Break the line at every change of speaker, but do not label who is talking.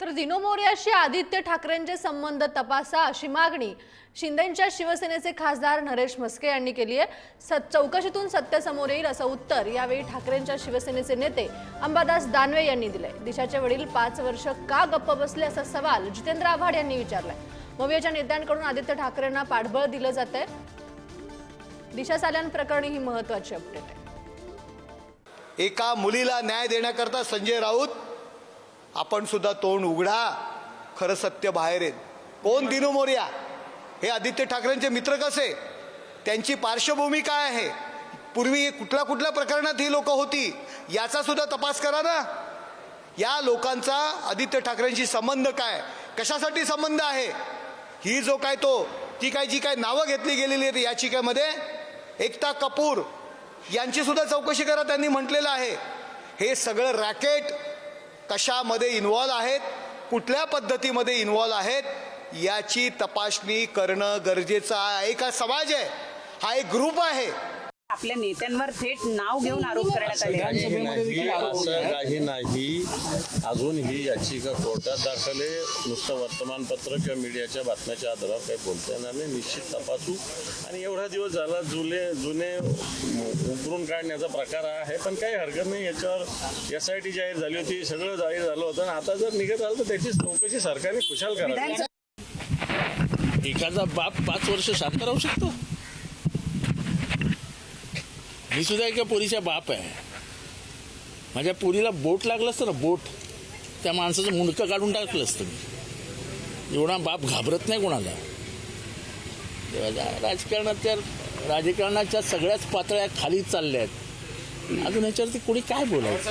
तर दिनो मोर्याशी आदित्य ठाकरेंचे संबंध तपासा अशी मागणी शिंदेच्या शिवसेनेचे खासदार नरेश म्हस्के यांनी केली आहे. स- चौकशीतून सत्य समोर येईल असं उत्तर यावेळी ठाकरेंच्या शिवसेनेचे नेते अंबादास दानवे यांनी दिलंय. दिशाचे वडील पाच वर्ष का गप्प बसले असा सवाल जितेंद्र आव्हाड यांनी विचारलाय. मवियाच्या नेत्यांकडून आदित्य ठाकरेंना पाठबळ दिलं जात आहे दिशा साल्यांप्रकरणी ही महत्वाची अपडेट आहे.
एका मुलीला न्याय देण्याकरता संजय राऊत आपण सुद्धा तोंड उघडा. खरं सत्य बाहेर येत कोण? दिनू मोर्या. हे आदित्य ठाकरेंचे मित्र कसे? त्यांची पार्श्वभूमी काय आहे? पूर्वी कुठल्या कुठल्या प्रकरणात ही लोक होती? याचा सुद्धा तपास करा ना. या लोकांचा आदित्य ठाकरेंशी संबंध काय? कशासाठी संबंध आहे? ही जो काय तो ती काय जी काय नावं घेतली गेलेली आहेत याचिकेमध्ये? एकता कपूर यांची सुद्धा चौकशी करा त्यांनी म्हटलेलं आहे. हे सगळं रॅकेट कशामध्ये इन्व्हॉल्व आहेत कुठल्या पद्धतीमध्ये इन्व्हॉल्व आहेत याची तपासणी करणं गरजेचं आहे. का समाज आहे. हा एक ग्रुप आहे.
आपल्या नेत्यांवर थेट नाव घेऊन आरोप करण्यात आले.
काही नाही असं काही नाही. अजून ही याचिका कोर्टात दाखल आहे. नुसतं वर्तमानपत्र किंवा मीडियाच्या बातम्याच्या आधारावर काही बोलता येणार नाही. निश्चित तपासू. आणि एवढा दिवस झाला जुने जुने उकरून काढण्याचा प्रकार आहे पण काही हरकत नाही. याच्यावर एस आय टी जाहीर झाली होती सगळं जाहीर झालं होतं. आणि आता जर निघत आलं तर त्याची चौकशी सरकारने खुशाल करावी.
एखादा बाप पाच वर्ष साथ राहू शकतो? मी सुद्धा एका पोरीचा बाप आहे. माझ्या पोरीला बोट लागलं असतं ना बोट. त्या माणसाचं मुंडकं काढून टाकलं असतं मी. एवढा बाप घाबरत नाही कोणाला. राजकारणात त्या राजकारणाच्या सगळ्याच पातळ्या खाली चालल्या आहेत अजून ह्याच्यावरती कोणी काय बोलायचं?